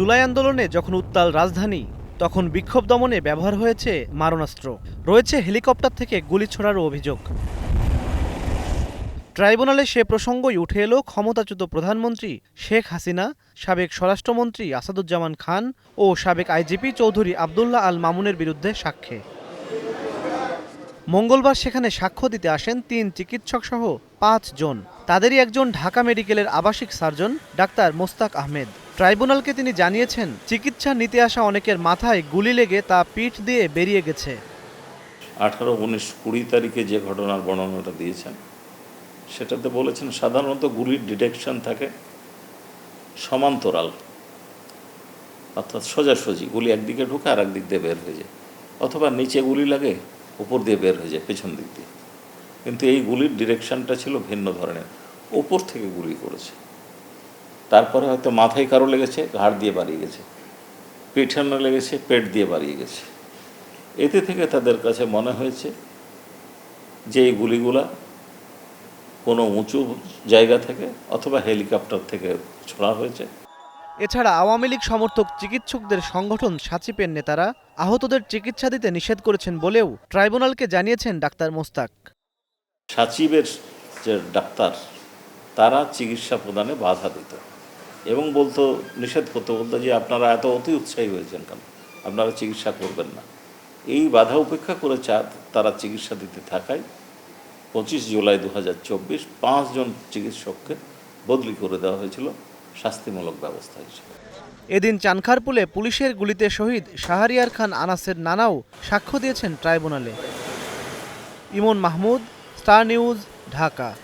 জুলাই আন্দোলনে যখন উত্তাল রাজধানী, তখন বিক্ষোভ দমনে ব্যবহার হয়েছে মারণাস্ত্র। রয়েছে হেলিকপ্টার থেকে গুলি ছোড়ারও অভিযোগ। ট্রাইব্যুনালে সে প্রসঙ্গই উঠে এলো ক্ষমতাচ্যুত প্রধানমন্ত্রী শেখ হাসিনা, সাবেক স্বরাষ্ট্রমন্ত্রী আসাদুজ্জামান খান ও সাবেক আইজিপি চৌধুরী আবদুল্লাহ আল মামুনের বিরুদ্ধে সাক্ষ্যে মঙ্গলবার সেখানে সাক্ষ্য দিতে আসেন তিন চিকিৎসক সহ পাঁচ জন। তাদেরই একজন ঢাকা মেডিকেলের আবাসিক সার্জন, ডাক্তার মোস্তাক আহমেদ। ট্রাইব্যুনালকে তিনি জানিয়েছেন, চিকিৎসা নিতে আসা অনেকের মাথায় গুলি লেগে তা পিঠ দিয়ে বেরিয়ে গেছে। আঠারো উনিশ কুড়ি তারিখে যে ঘটনার বর্ণনাটা দিয়েছেন, সেটাতে বলেছেন সাধারণত গুলির ডিটেকশন থাকে সমান্তরাল, অর্থাৎ সোজাসুজি, গুলি একদিকে ঢুকে আর একদিক দিয়ে বের হয়ে যায়, অথবা নিচে গুলি লাগে, উপর দিয়ে বের হয়ে যায়, পেছন দিক দিয়ে। কিন্তু এই গুলির ডিরেকশনটা ছিল ভিন্ন ধরনের, উপর থেকে গুলি করেছে। তারপরে হয়তো মাথায় কারও লেগেছে ঘাড় দিয়ে বাড়িয়ে গেছে পিঠানো লেগেছে পেট দিয়ে বাড়িয়ে গেছে। এতে থেকে তাদের কাছে মনে হয়েছে যে এই গুলিগুলা কোনো উঁচু জায়গা থেকে অথবা হেলিকপ্টার থেকে ছোড়া হয়েছে। এছাড়া আওয়ামী লীগ সমর্থক চিকিৎসকদের সংগঠন সাচিপের নেতারা আহতদের চিকিৎসা দিতে নিষেধ করেছেন বলেও ট্রাইব্যুনালকে জানিয়েছেন ডাক্তার মোস্তাক। সাচিবের যে ডাক্তার তারা চিকিৎসা প্রদানে বাধা দিত। এবং বলতো, নিষেধ করতে, বলতো যে আপনারা এত অতি উৎসাহী হয়েছেন কেন? আপনারা চিকিৎসা করবেন না। এই বাধা উপেক্ষা করে চা তারা চিকিৎসা দিতে থাকায় পঁচিশ জুলাই দু হাজার চব্বিশ পাঁচজন চিকিৎসককে বদলি করে দেওয়া হয়েছিল শাস্তিমূলক ব্যবস্থা হিসেবে। এদিন চানখারপুলে পুলিশের গুলিতে শহীদ শাহরিয়ার খান আনাসের নানাও সাক্ষ্য দিয়েছেন ট্রাইব্যুনালে। Imon Mahmud, star news, Dhaka.